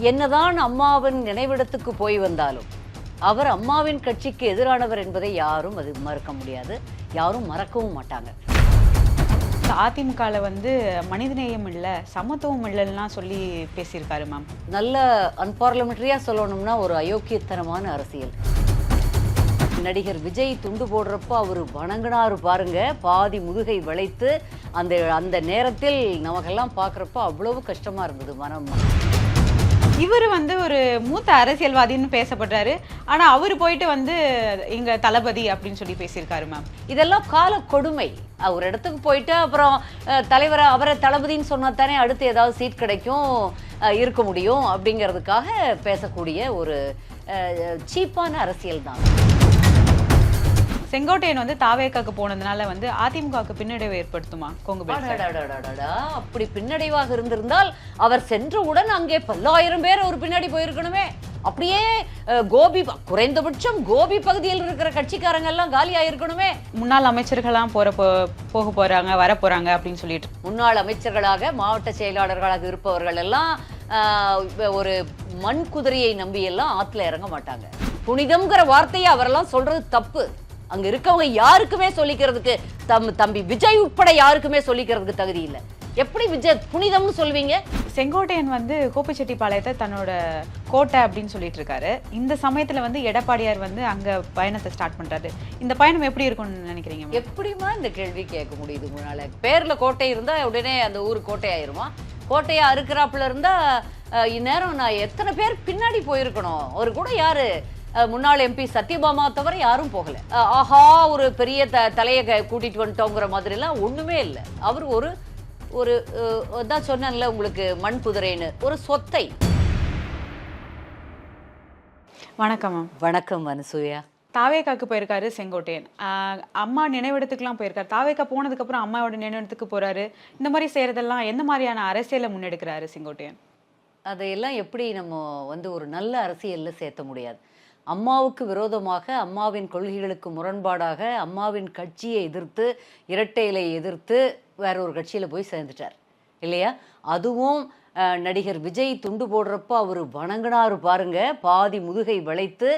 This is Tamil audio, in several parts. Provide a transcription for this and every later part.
என்னதான் அம்மாவின் நினைவிடத்துக்கு போய் வந்தாலும் அவர் அம்மாவின் கட்சிக்கு எதிரானவர் என்பதை யாரும் அது மறுக்க முடியாது. யாரும் மறக்கவும் மாட்டாங்க. அதிமுகவில் வந்து மனிதநேயம் இல்லை சமத்துவம் இல்லைன்னா சொல்லி பேசியிருக்காரு மேம். நல்ல அன்பார்லமெண்ட்ரியா சொல்லணும்னா ஒரு அயோக்கியத்தனமான அரசியல். நடிகர் விஜய் துண்டு போடுறப்போ அவர் வணங்கினாரு பாருங்க பாதி முதுகை வளைத்து அந்த அந்த நேரத்தில் நமக்கெல்லாம் பார்க்குறப்போ அவ்வளவு கஷ்டமா இருந்தது மனம். இவர் வந்து ஒரு மூத்த அரசியல்வாதின்னு பேசப்படுறாரு. ஆனால் அவர் போயிட்டு வந்து இங்கே தளபதி அப்படின்னு சொல்லி பேசியிருக்காரு மேம் இதெல்லாம் கால கொடுமை. ஒரு இடத்துக்கு போயிட்டு அப்புறம் தலைவரை அவரை தளபதின்னு சொன்னா தானே அடுத்து ஏதாவது சீட் கிடைக்கும் இருக்க முடியும் அப்படிங்கிறதுக்காக பேசக்கூடிய ஒரு சீப்பான அரசியல் தான் செங்கோட்டையன் வந்து தாவேக்காக்கு போனதுனால வந்து அதிமுகவுக்கு பின்னடைவு ஏற்படுத்துமா? கொங்கு அப்படி பின்னடைவாக இருந்திருந்தால் அவர் சென்றவுடன் அங்கே பல்லாயிரம் பேர் ஒரு பின்னாடி போயிருக்கணுமே. அப்படியே கோபி குறைந்தபட்சம் கோபி பகுதியில் இருக்கிற கட்சிக்காரங்க எல்லாம் காலி ஆயிருக்கணுமே முன்னாள் அமைச்சர்கள்லாம் போற போக போறாங்க வர போறாங்க அப்படின்னு சொல்லிட்டு. முன்னாள் அமைச்சர்களாக மாவட்ட செயலாளர்களாக இருப்பவர்கள் எல்லாம் ஒரு மண் குதிரையை நம்பி எல்லாம் ஆத்துல இறங்க மாட்டாங்க. புனிதம்ங்கிற வார்த்தையை அவரெல்லாம் சொல்றது தப்பு. அங்க இருக்கவங்க யாருக்குமே சொல்லிக்கிறதுக்கு தம் தம்பி விஜய் உட்பட யாருக்குமே சொல்லிக்கிறதுக்கு தகுதி இல்லை. எப்படி விஜய் புனிதம்னு சொல்வீங்க? செங்கோட்டையன் வந்து கோபிச்செட்டிப்பாளையத்தை தன்னோட கோட்டை அப்படின்னு சொல்லிட்டு இருக்காரு. இந்த சமயத்துல வந்து எடப்பாடியார் வந்து அங்க பயணத்தை ஸ்டார்ட் பண்றாரு. இந்த பயணம் எப்படி இருக்கும்னு நினைக்கிறீங்க? எப்படிமா இந்த கேள்வி கேட்க முடியுது முன்னால பேர்ல கோட்டை இருந்தா உடனே அந்த ஊர் கோட்டை ஆயிருமா? கோட்டையா அறுக்கிறாப்புல இருந்தா இந்நேரம் நான் எத்தனை பேர் பின்னாடி போயிருக்கணும்? ஒரு கூட யாரு? முன்னாள் எம்பி சத்யபாமா தவிர யாரும் போகல. ஆஹா ஒரு பெரிய த தலையை கூட்டிட்டு வந்துட்டோங்கிற மாதிரிலாம் ஒண்ணுமே இல்லை. அவர் ஒரு ஒரு அஹ், அதான் சொன்னேன்ல உங்களுக்கு மண் குதிரைன்னு ஒரு சொத்தை. வணக்கம் மேம். வணக்கம் அனுசூயா தாவேக்காக்கு போயிருக்காரு செங்கோட்டையன். அம்மா நினைவிடத்துக்குலாம் போயிருக்காரு. தாவேக்கா போனதுக்கு அப்புறம் அம்மாவோட நினைவிடத்துக்கு போறாரு. இந்த மாதிரி செய்யறதெல்லாம் எந்த மாதிரியான அரசியலை முன்னெடுக்கிறாரு செங்கோட்டையன்? அதையெல்லாம் எப்படி நம்ம வந்து ஒரு நல்ல அரசியல்ல சேர்த்த முடியாது. அம்மாவுக்கு விரோதமாக அம்மாவின் கொள்கைகளுக்கு முரண்பாடாக அம்மாவின் கட்சியை எதிர்த்து இரட்டை இலையை எதிர்த்து வேற ஒரு கட்சியில் போய் சேர்ந்துட்டார். இல்லையா? அதுவும் நடிகர் விஜய் துண்டு போடுறப்போ அவர் வணங்கினாரு பாருங்க. பாதி முதுகை வளைத்து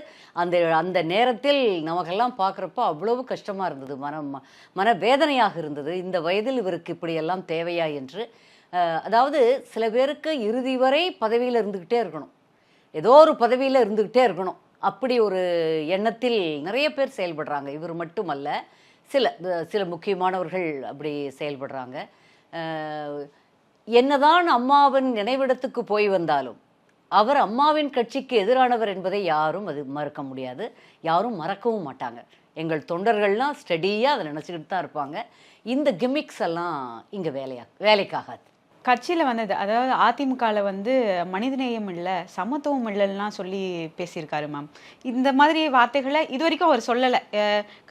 அந்த அந்த நேரத்தில் நமக்கெல்லாம் பார்க்குறப்ப அவ்வளவு கஷ்டமாக இருந்தது. மனம் மன வேதனையாக இருந்தது. இந்த வயதில் இவருக்கு இப்படியெல்லாம் தேவையா என்று. அதாவது சில பேருக்கு இறுதி வரை பதவியில் இருந்துக்கிட்டே இருக்கணும். ஏதோ ஒரு பதவியில் இருந்துக்கிட்டே இருக்கணும். அப்படி ஒரு எண்ணத்தில் நிறைய பேர் செயல்படுறாங்க. இவர் மட்டுமல்ல சில சில முக்கியமானவர்கள் அப்படி செயல்படுறாங்க. என்னதான் அம்மாவின் நினைவிடத்துக்கு போய் வந்தாலும் அவர் அம்மாவின் கட்சிக்கு எதிரானவர் என்பதை யாரும் அது மறுக்க முடியாது. யாரும் மறக்கவும் மாட்டாங்க. எங்கள் தொண்டர்கள்லாம் ஸ்டடியாக அதை நினச்சிக்கிட்டு தான் இருப்பாங்க. இந்த கிமிக்ஸ் எல்லாம் இங்கே வேலையா வேலைக்காகாது. கட்சியில் வந்தது. அதாவது அதிமுகவில் வந்து மனிதநேயம் இல்லை சமத்துவம் இல்லைன்னா சொல்லி பேசியிருக்காரு மேம் இந்த மாதிரி வார்த்தைகளை இது வரைக்கும் அவர் சொல்லலை.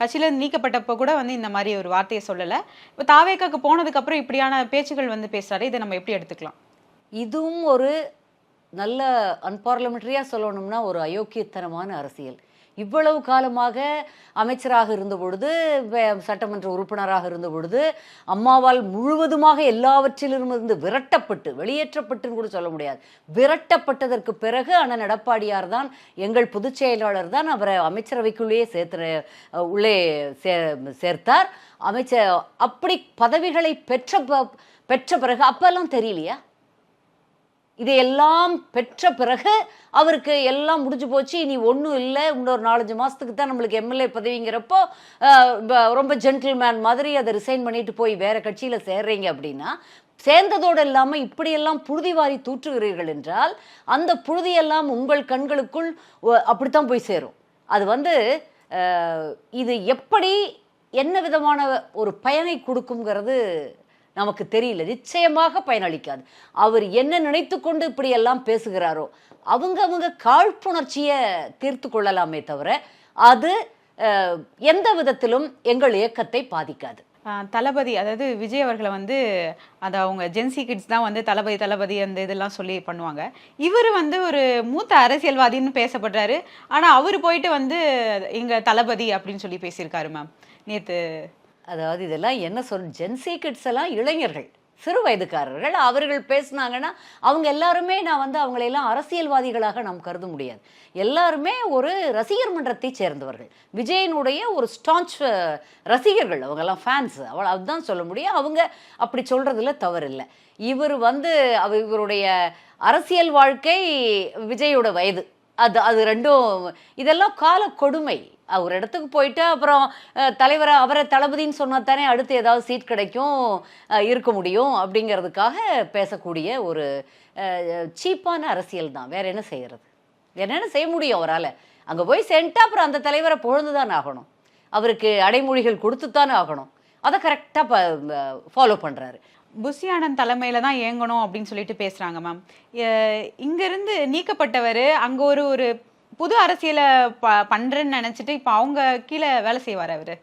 கட்சியிலேருந்து நீக்கப்பட்டப்போ கூட வந்து இந்த மாதிரி ஒரு வார்த்தையை சொல்லலை. இப்போ தாவேக்காக்கு போனதுக்கப்புறம் இப்படியான பேச்சுகள் வந்து பேசுகிறாரு இதை நம்ம எப்படி எடுத்துக்கலாம்? இதுவும் ஒரு நல்ல அன்பார்லமெண்ட்ரியாக சொல்லணும்னா ஒரு அயோக்கியத்தனமான அரசியல். இவ்வளவு காலமாக அமைச்சராக இருந்த பொழுது சட்டமன்ற உறுப்பினராக இருந்த பொழுது அம்மாவால் முழுவதுமாக எல்லாவற்றிலும் இருந்து விரட்டப்பட்டு வெளியேற்றப்பட்டுன்னு கூட சொல்ல முடியாது. விரட்டப்பட்டதற்கு பிறகு அண்ணன் எடப்பாடியார் தான் எங்கள் பொதுச் செயலாளர் தான் அவரை அமைச்சரவைக்குள்ளேயே சேர்த்து உள்ளே சே சேர்த்தார். அமைச்சர் அப்படி பதவிகளை பெற்ற ப- பெற்ற பிறகு அப்பெல்லாம் தெரியலையா? இதையெல்லாம் பெற்ற பிறகு அவருக்கு எல்லாம் முடிஞ்சு போச்சு. இனி ஒன்றும் இல்லை. இன்னொரு நாலஞ்சு மாதத்துக்கு தான் நம்மளுக்கு எம்எல்ஏ பதவிங்கிறப்போ ரொம்ப ஜென்டில்மேன் மாதிரி அதை ரிசைன் பண்ணிட்டு போய் வேற கட்சியில் சேர்றீங்க அப்படின்னா சேர்ந்ததோடு இல்லாமல் இப்படியெல்லாம் புழுதி வாரி தூற்றுகிறீர்கள் என்றால் அந்த புழுதியெல்லாம் உங்கள் கண்களுக்குள் அப்படித்தான் போய் சேரும். அது வந்து இது எப்படி என்ன விதமான ஒரு பயனை கொடுக்குங்கிறது நமக்கு தெரியல நிச்சயமாக பயனளிக்காது. அவர் என்ன நினைத்து கொண்டு இப்படியெல்லாம் பேசுகிறாரோ அவங்க அவங்க காழ்ப்புணர்ச்சியை தீர்த்து கொள்ளலாமே தவிர அது எந்த விதத்திலும் எங்கள் இயக்கத்தை பாதிக்காது. தளபதி அதாவது விஜய் அவர்களை வந்து அது அவங்க ஜென்சி கிட்ஸ் தான் வந்து தளபதி தளபதி அந்த இதெல்லாம் சொல்லி பண்ணுவாங்க. இவர் வந்து ஒரு மூத்த அரசியல்வாதின்னு பேசப்படுறாரு. ஆனால் அவர் போயிட்டு வந்து இங்கே தளபதி அப்படின்னு சொல்லி பேசியிருக்காரு மேம் நேற்று அதாவது இதெல்லாம் என்ன சொல் ஜென்சி கிட்ஸ் எல்லாம் இளைஞர்கள் சிறு வயதுக்காரர்கள். அவர்கள் பேசினாங்கன்னா அவங்க எல்லாருமே நான் வந்து அவங்களையெல்லாம் அரசியல்வாதிகளாக நாம் கருத முடியாது. எல்லாருமே ஒரு ரசிகர் மன்றத்தை சேர்ந்தவர்கள். விஜயனுடைய ஒரு ஸ்டான்ச் ரசிகர்கள். அவங்கெல்லாம் ஃபேன்ஸ் அவள் அதுதான் சொல்ல முடியும். அவங்க அப்படி சொல்றதுல தவறில்லை. இவர் வந்து அவ இவருடைய அரசியல் வாழ்க்கை விஜயோட வயது. அது அது ரெண்டும் இதெல்லாம் கால கொடுமை. ஒரு இடத்துக்கு போயிட்டு அப்புறம் தலைவரை அவரை தளபதின்னு சொன்னா தானே அடுத்து ஏதாவது சீட் கிடைக்கும் இருக்க முடியும் அப்படிங்கிறதுக்காக பேசக்கூடிய ஒரு சீப்பான அரசியல் தான். வேற என்ன செய்யறது? என்னென்ன செய்ய முடியும் அவரால்? அங்கே போய் சென்ட்டு அப்புறம் அந்த தலைவரை பொழுது தான் ஆகணும். அவருக்கு அடைமொழிகள் கொடுத்து தானே ஆகணும். அதை கரெக்டாக ஃபாலோ பண்ணுறாரு புஷி ஆனந்த் தலைமையில தான் இயங்கணும் அப்படின்னு சொல்லிட்டு பேசுறாங்க மேம் இங்கேருந்து நீக்கப்பட்டவர் அங்க ஒரு ஒரு புது அரசியலை ப பண்றேன்னு நினைச்சிட்டு இப்போ அவங்க கீழே வேலை செய்வார் அவரு.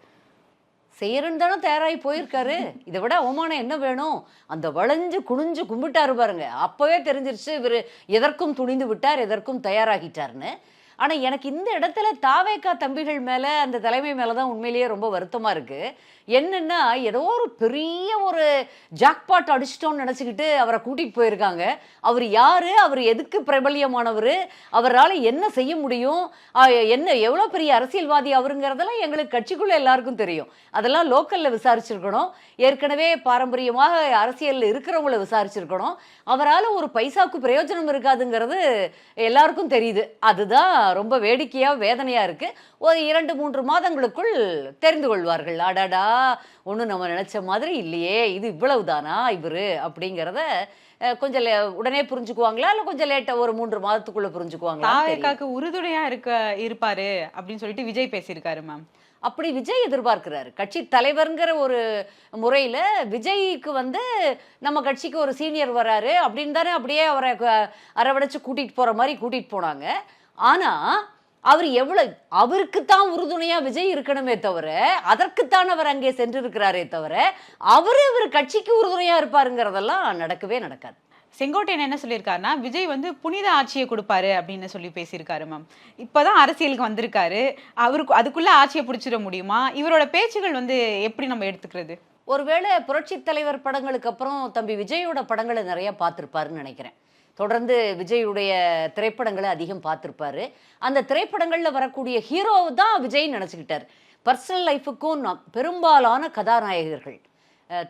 செய்யறன்னு தானே தயாராகி போயிருக்காரு. இதை விட அவமானம் என்ன வேணும்? அந்த வளைஞ்சு குனிஞ்சு கும்பிட்டாரு பாருங்க. அப்பவே தெரிஞ்சிருச்சு இவர் எதற்கும் துணிந்து விட்டார் எதற்கும் தயாராகிட்டார்னு ஆனால் எனக்கு இந்த இடத்துல தாவேக்கா தம்பிகள் மேலே அந்த தலைமை மேலே தான் உண்மையிலேயே ரொம்ப வருத்தமாக இருக்குது என்னென்னா ஏதோ ஒரு பெரிய ஒரு ஜாக்பாட் அடிச்சிட்டோம்னு நினச்சிக்கிட்டு அவரை கூட்டிகிட்டு போயிருக்காங்க. அவர் யார்? அவர் எதுக்கு பிரபல்யமானவர்? அவரால் என்ன செய்ய முடியும்? என்ன எவ்வளோ பெரிய அரசியல்வாதி அவருங்கிறதெல்லாம் எங்களுக்கு கட்சிக்குள்ளே எல்லாருக்கும் தெரியும். அதெல்லாம் லோக்கலில் விசாரிச்சிருக்கணும். ஏற்கனவே பாரம்பரியமாக அரசியலில் இருக்கிறவங்கள விசாரிச்சிருக்கணும். அவரால் ஒரு பைசாவுக்கு பிரயோஜனம் இருக்காதுங்கிறது எல்லாருக்கும் தெரியுது. அதுதான் ரொம்ப வேடிக்கையாக வேதனையாக இருக்குது ஒரு இரண்டு மூன்று மாதங்களுக்குள் தெரிந்து கொள்வார்கள். அடாடா! ஒன்றும் நம்ம நினைச்ச மாதிரி இல்லையே இது இவ்வளவுதானா இவரு அப்படிங்கிறத கொஞ்சம் உடனே புரிஞ்சுக்குவாங்களா? இல்லை கொஞ்சம் லேட்டா ஒரு மூன்று மாதத்துக்குள்ள புரிஞ்சுக்குவாங்களா. தாவேக்காக்கு உறுதுணையா இருக்க இருப்பாரு அப்படின்னு சொல்லிட்டு விஜய் பேசியிருக்காரு மேம் அப்படி விஜய் எதிர்பார்க்கிறாரு. கட்சி தலைவர்ங்கிற ஒரு முறையில் விஜய்க்கு வந்து நம்ம கட்சிக்கு ஒரு சீனியர் வராரு அப்படின்னு தானே அப்படியே அவரை அரவணைச்சு கூட்டிகிட்டு போகிற மாதிரி கூட்டிகிட்டு போனாங்க. ஆனால் அவர் எவ்வளோ அவருக்கு தான் உறுதுணையாக விஜய் இருக்கணுமே தவிர அதற்குத்தான் அவர் அங்கே சென்றிருக்கிறாரே தவிர அவர் இவர் கட்சிக்கு உறுதுணையாக இருப்பாருங்கிறதெல்லாம் நடக்கவே நடக்காது. செங்கோட்டையன் என்ன சொல்லியிருக்காருன்னா விஜய் வந்து புனித ஆட்சியை கொடுப்பாரு அப்படின்னு சொல்லி பேசியிருக்காரு மேம் இப்பதான் அரசியலுக்கு வந்திருக்காரு. அவருக்கு அதுக்குள்ள ஆட்சியை பிடிச்சிட முடியுமா? இவரோட பேச்சுகள் வந்து எப்படி நம்ம எடுத்துக்கிறது? ஒருவேளை புரட்சி தலைவர் படங்களுக்கு அப்புறம் தம்பி விஜயோட படங்களை நிறைய பார்த்துருப்பாருன்னு நினைக்கிறேன். தொடர்ந்து விஜயுடைய திரைப்படங்களை அதிகம் பார்த்துருப்பாரு. அந்த திரைப்படங்களில் வரக்கூடிய ஹீரோ தான் விஜய் நினச்சிக்கிட்டார். பர்சனல் லைஃபுக்கும் நம் பெரும்பாலான கதாநாயகர்கள்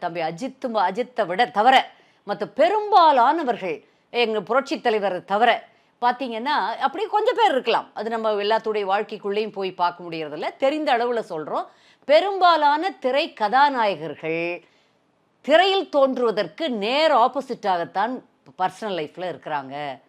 தம்பி அஜித் அஜித்தை விட தவிர மற்ற பெரும்பாலானவர்கள் எங்கள் புரட்சி தலைவர் தவிர பார்த்தீங்கன்னா அப்படி கொஞ்சம் பேர் இருக்கலாம். அது நம்ம எல்லாத்துடைய வாழ்க்கைக்குள்ளேயும் போய் பார்க்க முடியறதில்ல. தெரிந்த அளவில் சொல்கிறோம் பெரும்பாலான திரை கதாநாயகர்கள் திரையில் தோன்றுவதற்கு நேர் ஆப்போசிட்டாகத்தான் பர்சனல் லைஃப்பில் இருக்கிறாங்க.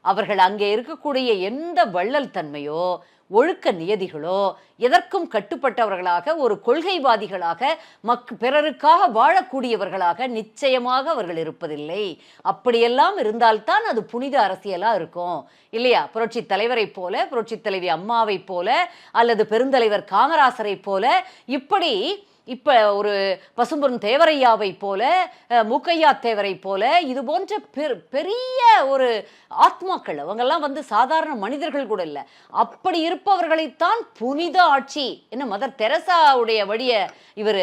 அவர்கள் அங்கே இருக்கக்கூடிய எந்த வள்ளல் தன்மையோ ஒழுக்க நியதிகளோ எதற்கும் கட்டுப்பட்டவர்களாக ஒரு கொள்கைவாதிகளாக மக் பிறருக்காக வாழக்கூடியவர்களாக நிச்சயமாக அவர்கள் இருப்பதில்லை. அப்படியெல்லாம் இருந்தால்தான் அது புனித அரசியலாக இருக்கும். இல்லையா? புரட்சி தலைவரை போல புரட்சி தலைவி அம்மாவை போல அல்லது பெருந்தலைவர் காமராசரை போல இப்படி இப்ப ஒரு பசும்பொருள் தேவரையாவை போல முக்கையா மூக்கையா தேவரை போல இது போன்ற பெரு- பெரிய ஒரு ஆத்மாக்கள் அவங்கெல்லாம் வந்து சாதாரண மனிதர்கள் கூட இல்லை. அப்படி இருப்பவர்களைத்தான் புனித ஆட்சி என்ன மதர் தெரசாவுடைய வழியை இவர்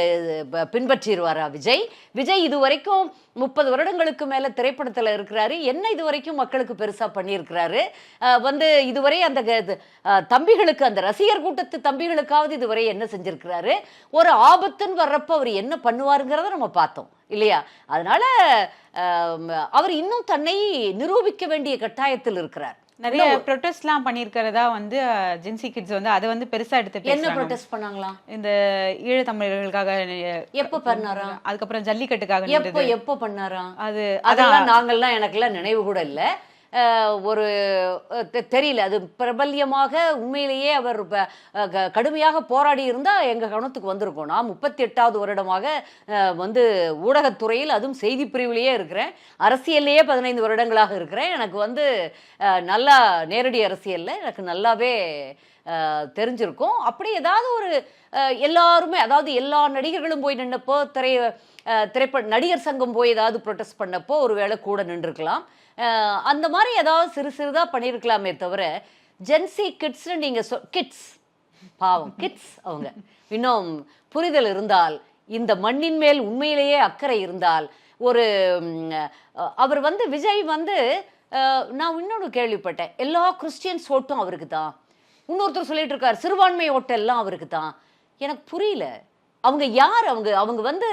பின்பற்றிடுவாரா விஜய்? விஜய் இது வரைக்கும் முப்பது வருடங்களுக்கு மேல திரைப்படத்துல இருக்கிறாரு. என்ன இது வரைக்கும் மக்களுக்கு பெருசா பண்ணியிருக்கிறாரு? வந்து இதுவரை அந்த க- தம்பிகளுக்கு அந்த ரசிகர் கூட்டத்து தம்பிகளுக்காவது இதுவரை என்ன செஞ்சிருக்கிறாரு? ஒரு ஆபத்துன்னு வர்றப்ப அவர் என்ன பண்ணுவாருங்கிறத நம்ம பார்த்தோம். இல்லையா? அதனால அவர் இன்னும் தன்னை நிரூபிக்க வேண்டிய கட்டாயத்தில் இருக்கிறார். நிறைய ப்ரொட்டஸ்ட்லாம் பண்ணியிருக்கிறதா வந்து ஜென்சி கிட்ஸ் வந்து அதை வந்து பெருசா எடுத்து என்ன ப்ரொடெஸ்ட் பண்ணாங்களா? இந்த ஈழத்தமிழர்களுக்காக அஹ், எப்ப பண்ணாரா? அதுக்கப்புறம் ஜல்லிக்கட்டுக்காக எப்போ எப்போ பண்ணாரா? அது அதெல்லாம் நாங்கள்லாம் எனக்கெல்லாம் நினைவு கூட இல்லை. ஒரு தெ- தெரியல. அது பிரபல்யமாக உண்மையிலேயே அவர் க- கடுமையாக போராடி இருந்தால் எங்கள் கவனத்துக்கு வந்திருக்கோம். நான் முப்பத்தி எட்டாவது வருடமாக வந்து ஊடகத்துறையில் அதுவும் செய்தி பிரிவிலேயே இருக்கிறேன். அரசியல்லையே பதினைந்து வருடங்களாக இருக்கிறேன். எனக்கு வந்து நல்லா நேரடி அரசியலில் எனக்கு நல்லாவே தெரிஞ்சிருக்கும். அப்படி ஏதாவது ஒரு எல்லாருமே அதாவது எல்லா நடிகர்களும் போய் நின்னப்போ திரை திரைப்பட நடிகர் சங்கம் போய் ஏதாவது ப்ரொட்டஸ்ட் பண்ணப்போ ஒரு வேளை கூட நின்றுருக்கலாம். அந்த மாதிரி ஏதாவது சிறு சிறுதாக பண்ணியிருக்கலாமே தவிர ஜென்சி கிட்ஸ்னு நீங்கள் சொ கிட்ஸ் பாவம் கிட்ஸ் அவங்க. இன்னும் புரிதல் இருந்தால் இந்த மண்ணின் மேல் உண்மையிலேயே அக்கறை இருந்தால் ஒரு அவர் வந்து விஜய் வந்து நான் இன்னொன்று கேள்விப்பட்டேன். எல்லா கிறிஸ்டியன்ஸ் ஓட்டும் அவருக்கு தான். இன்னொருத்தர் சொல்லிட்டு இருக்கார் சிறுபான்மை ஓட்டெல்லாம் அவருக்கு தான். எனக்கு புரியல. அவங்க யார் அவங்க? அவங்க வந்து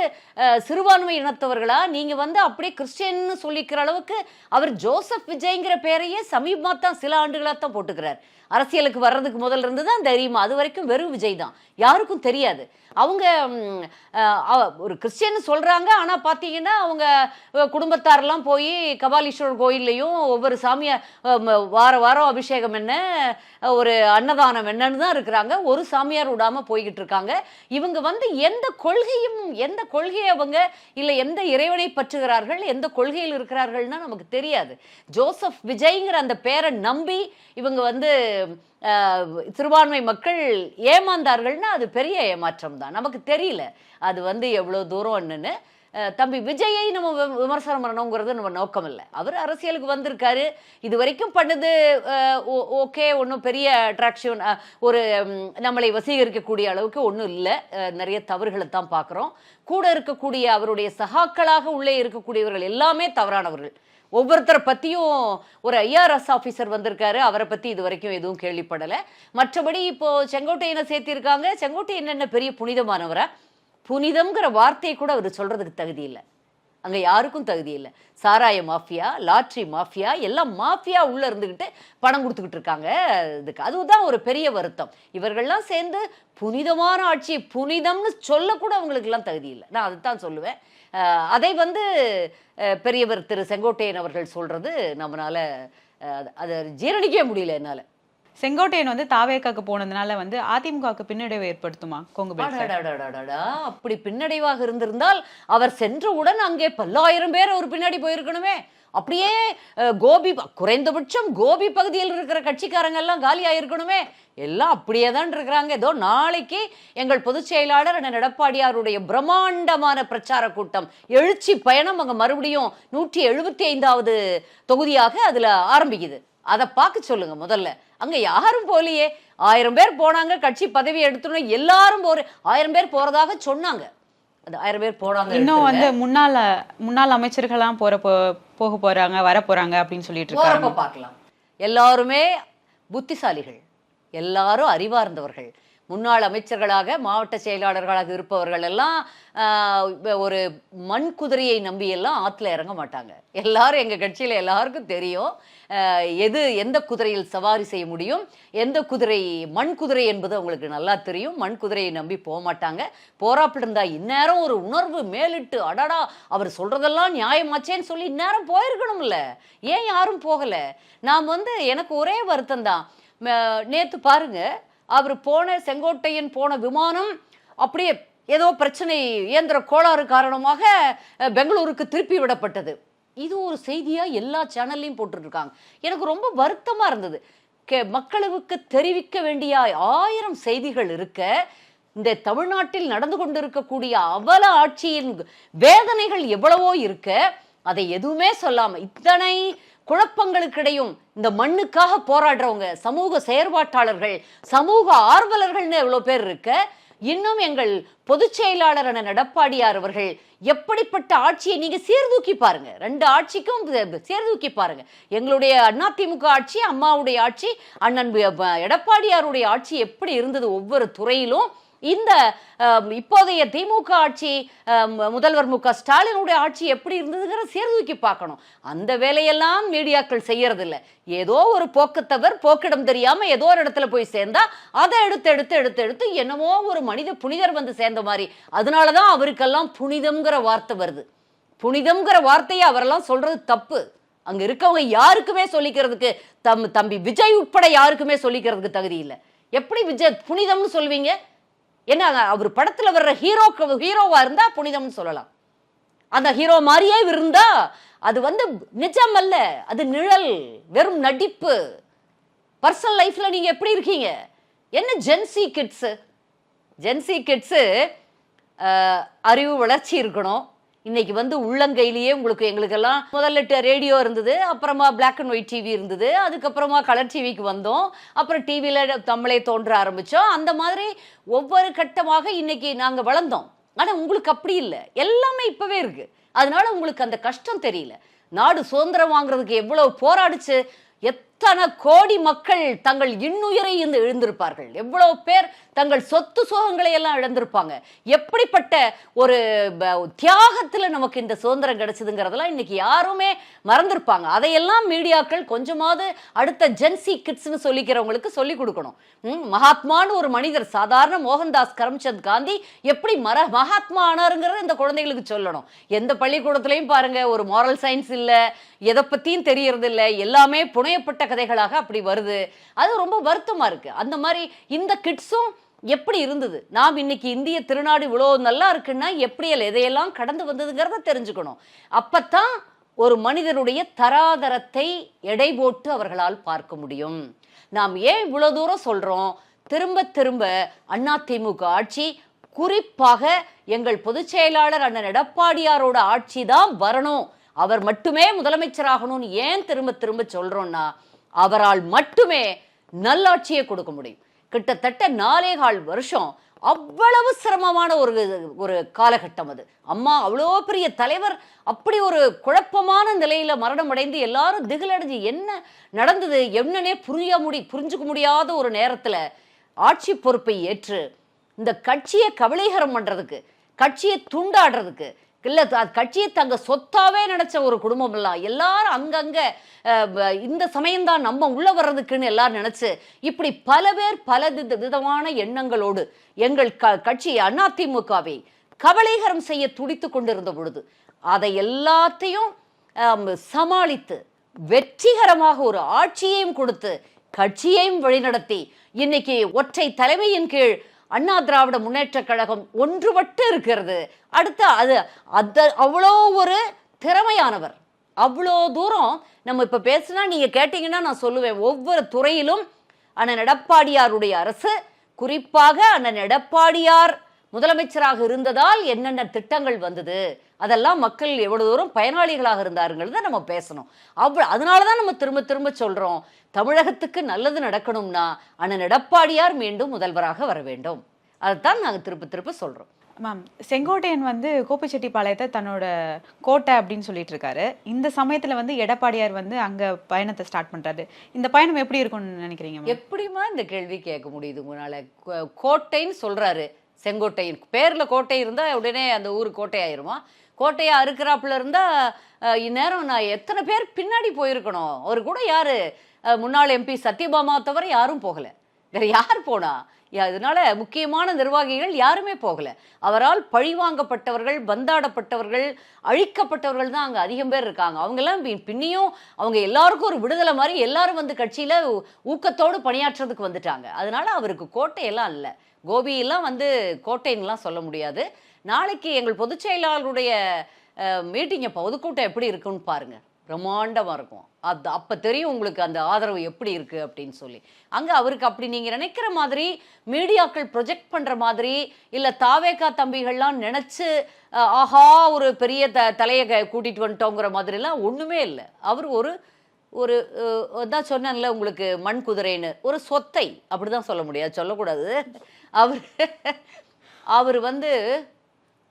சிறுபான்மை இனத்தவர்களா? நீங்க வந்து அப்படியே கிறிஸ்டியன்னு சொல்லிக்கிற அளவுக்கு அவர் ஜோசப் விஜய்ங்கிற பேரையே சமீபமாக தான் சில ஆண்டுகளாக தான் போட்டுக்கிறார். அரசியலுக்கு வர்றதுக்கு முதல்ல இருந்து தான் தெரியுமா. அது வரைக்கும் வெறும் விஜய் தான். யாருக்கும் தெரியாது. அவங்க ஒரு கிறிஸ்டியன் சொல்கிறாங்க ஆனால் பார்த்தீங்கன்னா அவங்க குடும்பத்தாரெல்லாம் போய் கபாலீஸ்வரர் கோயில்லையும் ஒவ்வொரு சாமியை வார வாரம் அபிஷேகம் என்ன ஒரு அன்னதானம் என்னன்னு தான் இருக்கிறாங்க. ஒரு சாமியார் விடாமல் போய்கிட்டு இருக்காங்க. இவங்க வந்து எந்த கொள்கையும் எந்த கொள்கையை அவங்க இல்லை எந்த இறைவனை பற்றுகிறார்கள் எந்த கொள்கையில் இருக்கிறார்கள்னா நமக்கு தெரியாது. ஜோசப் விஜய்ங்கிற அந்த பேரை நம்பி இவங்க வந்து சிறுபான்மை மக்கள் ஏமாந்தார்கள்னா அது பெரிய ஏமாற்றம் தான் நமக்கு தெரியல அது வந்து எவ்வளோ தூரம் என்னன்னு தம்பி விஜயை நம்ம விமர்சனம் பண்ணணுங்கிறது நம்ம நோக்கம் இல்லை அவர் அரசியலுக்கு வந்திருக்காரு. இது வரைக்கும் பண்ணது ஓகே ஒன்றும் பெரிய அட்ராக்ஷன் ஒரு நம்மளை வசீகரிக்கக்கூடிய அளவுக்கு ஒன்றும் இல்லை. நிறைய தவறுகளை தான் பார்க்குறோம். கூட இருக்கக்கூடிய அவருடைய சகாக்களாக உள்ளே இருக்கக்கூடியவர்கள் எல்லாமே தவறானவர்கள். ஒவ்வொருத்தரை பற்றியும் ஒரு ஐஆர்எஸ் ஆஃபீஸர் வந்திருக்காரு. அவரை பற்றி இது வரைக்கும் எதுவும் கேள்விப்படலை. மற்றபடி இப்போ செங்கோட்டையனை சேர்த்திருக்காங்க? செங்கோட்டையன் என்ன பெரிய புனிதமானவரா? புனிதம்ங்கிற வார்த்தையை கூட அவர் சொல்றதுக்கு தகுதி இல்லை. அங்கே யாருக்கும் தகுதி இல்லை. சாராய மாஃபியா லாட்ரி மாஃபியா எல்லாம் மாஃபியா உள்ள இருந்துக்கிட்டு பணம் கொடுத்துக்கிட்டு இருக்காங்க. இதுக்கு அதுதான் ஒரு பெரிய வருத்தம். இவர்கள்லாம் சேர்ந்து புனிதமான ஆட்சி புனிதம்னு சொல்லக்கூட அவங்களுக்கெல்லாம் தகுதி இல்லை. நான் அதுதான் சொல்லுவேன். அதை வந்து பெரியவர் திரு செங்கோட்டையன் அவர்கள் சொல்றது நம்மளால அதை ஜீரணிக்கவே முடியல என்னால். செங்கோட்டையன் வந்து தாவேக்காக்கு போனதுனால வந்து அதிமுகவுக்கு பின்னடைவு ஏற்படுத்துமா? கொங்கு அப்படி பின்னடைவாக இருந்திருந்தால் அவர் சென்றவுடன் அங்கே பல்லாயிரம் பேர் ஒரு பின்னாடி போயிருக்கணுமே. அப்படியே கோபி குறைந்தபட்சம் கோபி பகுதியில் இருக்கிற கட்சிக்காரங்க எல்லாம் காலி ஆயிருக்கணுமே எல்லாம் அப்படியே தான் இருக்கிறாங்க. ஏதோ நாளைக்கு எங்கள் பொதுச் செயலாளர் அண்ணன் எடப்பாடியாருடைய பிரம்மாண்டமான பிரச்சார கூட்டம் எழுச்சி பயணம் அங்க மறுபடியும் நூற்றி எழுபத்தி ஐந்தாவது தொகுதியாக அதுல ஆரம்பிக்குது. அதை பார்க்க சொல்லுங்க முதல்ல. அங்க யாரும் போலியே ஆயிரம் பேர் போனாங்க கட்சி பதவி எடுத்துணும் எல்லாரும் போற ஆயிரம் பேர் போறதாக சொன்னாங்க. அந்த ஆயிரம் பேர் போனாங்க இன்னும் வந்து முன்னாள் முன்னாள் அமைச்சர்கள்லாம் போற போ- போக போறாங்க வர போறாங்க அப்படின்னு சொல்லிட்டு இருக்காங்க. போறப்ப பார்க்கலாம். எல்லாருமே புத்திசாலிகள். எல்லாரும் அறிவார்ந்தவர்கள். முன்னாள் அமைச்சர்களாக மாவட்ட செயலாளர்களாக இருப்பவர்கள் எல்லாம் ஒரு மண் குதிரையை நம்பி எல்லாம் ஆத்துல இறங்க மாட்டாங்க. எல்லாரும் எங்க கட்சியில எல்லாருக்கும் தெரியும். எது எந்த குதிரையில் சவாரி செய்ய முடியும்? எந்த குதிரை மண் குதிரை என்பது அவங்களுக்கு நல்லா தெரியும். மண் குதிரையை நம்பி போக மாட்டாங்க. போறாப்புல இந்நேரம் ஒரு உணர்வு மேலிட்டு அடடா அவர் சொல்றதெல்லாம் நியாயமாச்சேன்னு சொல்லி இந்நேரம் போயிருக்கணும்ல. ஏன் யாரும் போகல? நாம் வந்து எனக்கு ஒரே வருத்தம் தான். நேற்று பாருங்க அவர் போன செங்கோட்டையன் போன விமானம் அப்படியே ஏதோ பிரச்சனை இயந்திர கோளாறு காரணமாக பெங்களூருக்கு திருப்பி விடப்பட்டது. இது ஒரு செய்தியாக எல்லா சேனல்லையும் போட்டுட்டுருக்காங்க எனக்கு ரொம்ப வருத்தமாக இருந்தது. கே மக்களுக்கு தெரிவிக்க வேண்டிய ஆயிரம் செய்திகள் இருக்க இந்த தமிழ்நாட்டில் நடந்து கொண்டிருக்கக்கூடிய அவல ஆட்சியின் வேதனைகள் எவ்வளவோ இருக்க அதை எதுவுமே சொல்லாம இத்தனை குழப்பங்களுக்கிடையும் இந்த மண்ணுக்காக போராடுறவங்க சமூக செயற்பாட்டாளர்கள் சமூக ஆர்வலர்கள்னு எவ்வளோ பேர் இருக்க இன்னும் எங்கள் பொதுச் செயலாளர் அண்ணன் எடப்பாடியார் அவர்கள் எப்படிப்பட்ட ஆட்சியை நீங்க சீர்தூக்கி பாருங்க. ரெண்டு ஆட்சிக்கும் சீர்தூக்கி பாருங்க. எங்களுடைய அதிமுக ஆட்சி அம்மாவுடைய ஆட்சி அண்ணன் எடப்பாடியாருடைய ஆட்சி எப்படி இருந்தது ஒவ்வொரு துறையிலும் இந்த இப்போதைய திமுக ஆட்சி முதல்வர் மு க ஸ்டாலினுடைய ஆட்சி எப்படி இருந்ததுங்கிற சீர்தூக்கி பார்க்கணும். அந்த வேலையெல்லாம் மீடியாக்கள் செய்யறதில்ல. ஏதோ ஒரு போக்குத்தவர் போக்கிடம் தெரியாம ஏதோ ஒரு இடத்துல போய் சேர்ந்தா அதை எடுத்து எடுத்து எடுத்து எடுத்து என்னமோ ஒரு மனித புனிதர் வந்து சேர்ந்த மாதிரி. அதனாலதான் அவருக்கெல்லாம் புனிதம்ங்கிற வார்த்தை வருது. புனிதம்ங்கிற வார்த்தையை அவரெல்லாம் சொல்றது தப்பு. அங்க இருக்கவங்க யாருக்குமே சொல்லிக்கிறதுக்கு தம் தம்பி விஜய் உட்பட யாருக்குமே சொல்லிக்கிறதுக்கு தகுதி இல்லை. எப்படி விஜய் புனிதம்னு சொல்வீங்க? என்ன அவர் படத்தில் வர்ற ஹீரோக்கு ஹீரோவா இருந்தா புனிதம்னு சொல்லலாம். அந்த ஹீரோ மாதிரியே இருந்தா அது வந்து நிஜம் அல்ல அது நிழல் வெறும் நடிப்பு. பர்சனல் லைஃப்ல நீங்க எப்படி இருக்கீங்க? என்ன ஜென்சி கிட்ஸ் ஜென்சி கிட்ஸு அறிவு வளர்ச்சி இருக்கணும். இன்னைக்கு வந்து உள்ளங்கையிலேயே உங்களுக்கு எங்களுக்கெல்லாம் முதல்ல ரேடியோ இருந்தது அப்புறமா பிளாக் அண்ட் ஒயிட் டிவி இருந்தது அதுக்கப்புறமா கலர் டிவிக்கு வந்தோம் அப்புறம் டிவியில் தமிழே தோன்ற ஆரம்பித்தோம் அந்த மாதிரி ஒவ்வொரு கட்டமாக இன்னைக்கு நாங்கள் வளர்ந்தோம். ஆனால் உங்களுக்கு அப்படி இல்லை. எல்லாமே இப்போவே இருக்கு. அதனால உங்களுக்கு அந்த கஷ்டம் தெரியல. நாடு சுதந்திரம் வாங்குறதுக்கு எவ்வளவு போராடிச்சு எத்தனை கோடி மக்கள் தங்கள் இன்னுயிரை இருந்து எழுந்திருப்பார்கள்? எவ்வளவு பேர் தங்கள் சொத்து சுகங்களை எல்லாம் இழந்திருப்பாங்க? எப்படிப்பட்ட ஒரு ப- நமக்கு இந்த சுதந்திரம் கிடைச்சதுங்கிறதெல்லாம் இன்னைக்கு யாருமே மறந்திருப்பாங்க. அதையெல்லாம் மீடியாக்கள் கொஞ்சமாவது அடுத்த ஜென்சி கிட்ஸ்னு சொல்லிக்கிறவங்களுக்கு சொல்லி கொடுக்கணும். ம், மகாத்மான்னு ஒரு மனிதர் சாதாரண மோகன்தாஸ் கரம்சந்த் காந்தி எப்படி மர மகாத்மா ஆனாருங்கிறத இந்த குழந்தைகளுக்கு சொல்லணும். எந்த பள்ளிக்கூடத்துலையும் பாருங்க ஒரு மாரல் சயின்ஸ் இல்லை எதை பத்தியும் தெரியறது இல்லை எல்லாமே புனையப்பட்ட கதைகளாக அப்படி வருது. அது ரொம்ப வருத்தமா இருக்கு. அந்த மாதிரி இந்த கிட்ஸும் எப்படி இருந்தது? நாம் இன்னைக்கு இந்திய திருநாடு இவ்வளோ நல்லா இருக்குன்னா எப்படி எதையெல்லாம் கடந்து வந்ததுங்கிறத தெரிஞ்சுக்கணும். அப்பத்தான் ஒரு மனிதனுடைய தராதரத்தை எடை போட்டு அவர்களால் பார்க்க முடியும். நாம் ஏன் இவ்வளோ தூரம் சொல்றோம்? திரும்ப திரும்ப அண்ணா திமுக ஆட்சி குறிப்பாக எங்கள் பொதுச் செயலாளர் அண்ணன் எடப்பாடியாரோட ஆட்சி தான் வரணும். அவர் மட்டுமே முதலமைச்சராகணும்னு ஏன் திரும்ப திரும்ப சொல்றோம்னா அவரால் மட்டுமே நல்லாட்சியை கொடுக்க முடியும். கிட்டத்தட்ட நாலே கால் வருஷம் அவ்வளவு சிரமமான ஒரு ஒரு காலகட்டம் அது. அம்மா அவ்வளோ பெரிய தலைவர் அப்படி ஒரு குழப்பமான நிலையில மரணம் அடைந்து எல்லாரும் திகிலடைஞ்சு என்ன நடந்தது என்னன்னே புரிய முடி புரிஞ்சுக்க முடியாத ஒரு நேரத்தில் ஆட்சி பொறுப்பை ஏற்று இந்த கட்சியை கபலீகரம் பண்ணுறதுக்கு கட்சியை துண்டாடுறதுக்கு இல்லை அது கட்சியை தங்க சொத்தாவே நினச்ச ஒரு குடும்பம் எல்லாம் எல்லாரும் அங்கங்கே இந்த சமயம்தான் நம்ம உள்ள வர்றதுக்குன்னு எல்லாரும் நினைச்சு இப்படி பல பேர் பல வித- விதமான எண்ணங்களோடு எங்கள் க கட்சி அதிமுகவை கபலீகரம் செய்ய துடித்து கொண்டிருந்த பொழுது அதை எல்லாத்தையும் சமாளித்து வெற்றிகரமாக ஒரு ஆட்சியையும் கொடுத்து கட்சியையும் வழிநடத்தி இன்னைக்கு ஒற்றை தலைமையின் கீழ் அண்ணா திராவிட முன்னேற்ற கழகம் ஒன்றுபட்டு இருக்கிறது. அடுத்து அது அது அவ்வளோ ஒரு திறமையானவர். அவ்வளோ தூரம் நம்ம இப்போ பேசினா நீங்கள் கேட்டிங்கன்னா நான் சொல்லுவேன். ஒவ்வொரு துறையிலும் அண்ணன் எடப்பாடியாருடைய அரசு குறிப்பாக அண்ணன் எடப்பாடியார் முதலமைச்சராக இருந்ததால் என்னென்ன திட்டங்கள் வந்தது அதெல்லாம் மக்கள் எவ்வளவு தூரம் பயனாளிகளாக இருந்தாருங்கிறத நம்ம பேசணும். அவ்வளோ அதனால தான் நம்ம திரும்ப திரும்ப சொல்றோம். தமிழகத்துக்கு நல்லது நடக்கணும்னா அண்ணன் எடப்பாடியார் மீண்டும் முதல்வராக வர வேண்டும். அதைத்தான் நாங்கள் திரும்ப திரும்ப சொல்றோம். மேம் செங்கோட்டையன் வந்து கோபிச்செட்டிப்பாளையத்தை தன்னோட கோட்டை அப்படின்னு சொல்லிட்டு இருக்காரு. இந்த சமயத்துல வந்து எடப்பாடியார் வந்து அங்க பயணத்தை ஸ்டார்ட் பண்றாரு. இந்த பயணம் எப்படி இருக்கும்னு நினைக்கிறீங்க மேம்? எப்படிம்மா இந்த கேள்வி கேட்க முடியுது உங்களால? கோட்டைன்னு சொல்றாரு. செங்கோட்டையின் பேரில் கோட்டை இருந்தால் உடனே அந்த ஊர் கோட்டை ஆயிடுவான் கோட்டையை அறுக்கிறாப்புல இருந்தால் இந்நேரம் நான் எத்தனை பேர் பின்னாடி போயிருக்கணும்? அவர் கூட யார்? முன்னாள் எம்பி சத்யபாமா தவிர யாரும் போகலை. வேற யார் போனா? அதனால முக்கியமான நிர்வாகிகள் யாருமே போகல. அவரால் பழிவாங்கப்பட்டவர்கள் பந்தாடப்பட்டவர்கள் அழிக்கப்பட்டவர்கள் தான் அங்கே அதிகம் பேர் இருக்காங்க. அவங்கெல்லாம் பின்னியும் அவங்க எல்லாருக்கும் ஒரு விடுதலை மாதிரி எல்லாரும் வந்து கட்சியில் ஊக்கத்தோடு பணியாற்றுறதுக்கு வந்துட்டாங்க. அதனால அவருக்கு கோட்டையெல்லாம் இல்லை. கோபியெல்லாம் வந்து கோட்டைன்னுலாம் சொல்ல முடியாது. நாளைக்கு எங்கள் பொதுச் செயலாளருடைய மீட்டிங்கை பொதுக்கூட்டம் எப்படி இருக்குன்னு பாருங்க. பிரம்மாண்டமாக இருக்கும். அது அப்போ தெரியும் உங்களுக்கு அந்த ஆதரவு எப்படி இருக்குது அப்படின்னு சொல்லி. அங்கே அவருக்கு அப்படி நீங்கள் நினைக்கிற மாதிரி மீடியாக்கள் ப்ரொஜெக்ட் பண்ணுற மாதிரி இல்லை தாவேக்கா தம்பிகள்லாம் நினச்சி ஆஹா ஒரு பெரிய த தலையை க- வந்துட்டோங்கிற மாதிரிலாம் ஒன்றுமே இல்லை. அவர் ஒரு ஒரு அதான் சொன்னேன்ல உங்களுக்கு மண் குதிரைன்னு. ஒரு சொத்தை அப்படிதான் சொல்ல முடியாது சொல்லக்கூடாது. அவர் அவர் வந்து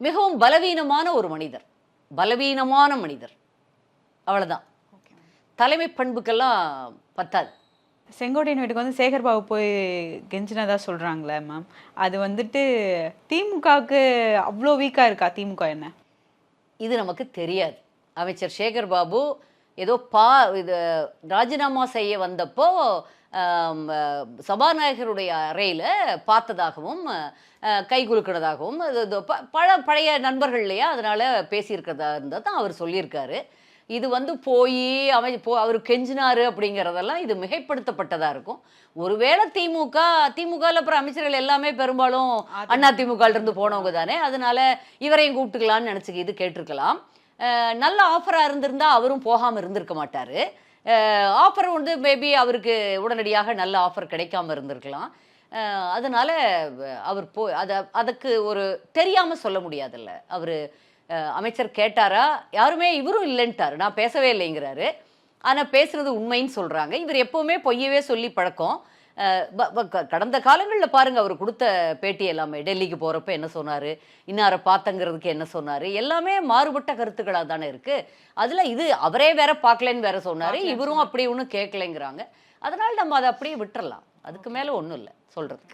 மிகவும் பலவீனமான ஒரு மனிதர். பலவீனமான மனிதர். அவ்வளவுதான். தலைமை பண்புக்கெல்லாம் பத்தாது. செங்கோட்டையன் வீட்டுக்கு வந்து சேகர் பாபு போய் கெஞ்சினதா சொல்றாங்களே மேம் அது வந்துட்டு திமுகவுக்கு அவ்வளோ வீக்கா இருக்கா? திமுக என்ன? இது நமக்கு தெரியாது. அமைச்சர் சேகர் பாபு ஏதோ பா இது ராஜினாமா செய்ய வந்தப்போ சபாநாயகருடைய அறையில் பார்த்ததாகவும் கை குலுக்கினதாகவும் அது இது ப- பழ பழைய நண்பர்கள் இல்லையா? அதனால பேசியிருக்கிறதா இருந்தால் தான் அவர் சொல்லியிருக்காரு. இது வந்து போய் அமை போ அவர் கெஞ்சினாரு அப்படிங்கிறதெல்லாம் இது மிகைப்படுத்தப்பட்டதா இருக்கும். ஒருவேளை திமுக திமுகவில் அப்புறம் அமைச்சர்கள் எல்லாமே பெரும்பாலும் அண்ணா திமுக இருந்து போனவங்க தானே? அதனால இவரையும் கூப்பிட்டுக்கலாம்னு நினச்சி இது கேட்டிருக்கலாம். நல்ல ஆஃபராக இருந்திருந்தா அவரும் போகாமல் இருந்திருக்க மாட்டார். ஆஃபர் வந்து மேபி அவருக்கு உடனடியாக நல்ல ஆஃபர் கிடைக்காம இருந்திருக்கலாம். அதனால் அவர் போ அதை அதுக்கு ஒரு தெரியாமல் சொல்ல முடியாதுல்ல. அவர் அமைச்சர் கேட்டாரா? யாருமே இவரும் இல்லைன்ட்டாரு. நான் பேசவே இல்லைங்கிறாரு. ஆனால் பேசுறது உண்மைன்னு சொல்கிறாங்க இவர் எப்போவுமே பொய்யவே சொல்லி பழக்கம். கடந்த காலங்களில் பாருங்க அவர் கொடுத்த பேட்டி எல்லாமே. டெல்லிக்கு போறப்ப என்ன சொன்னாரு? இன்னாரை பார்த்தங்கிறதுக்கு என்ன சொன்னாரு? எல்லாமே மாறுபட்ட கருத்துக்களாக தானே இருக்கு. அதுல இது அவரே வேற பார்க்கலன்னு வேற சொன்னாரு. இவரும் அப்படி ஒன்றும் கேட்கலைங்கிறாங்க அதனால நம்ம அதை அப்படியே விட்டுறலாம். அதுக்கு மேல ஒண்ணும் இல்லை சொல்றதுக்கு.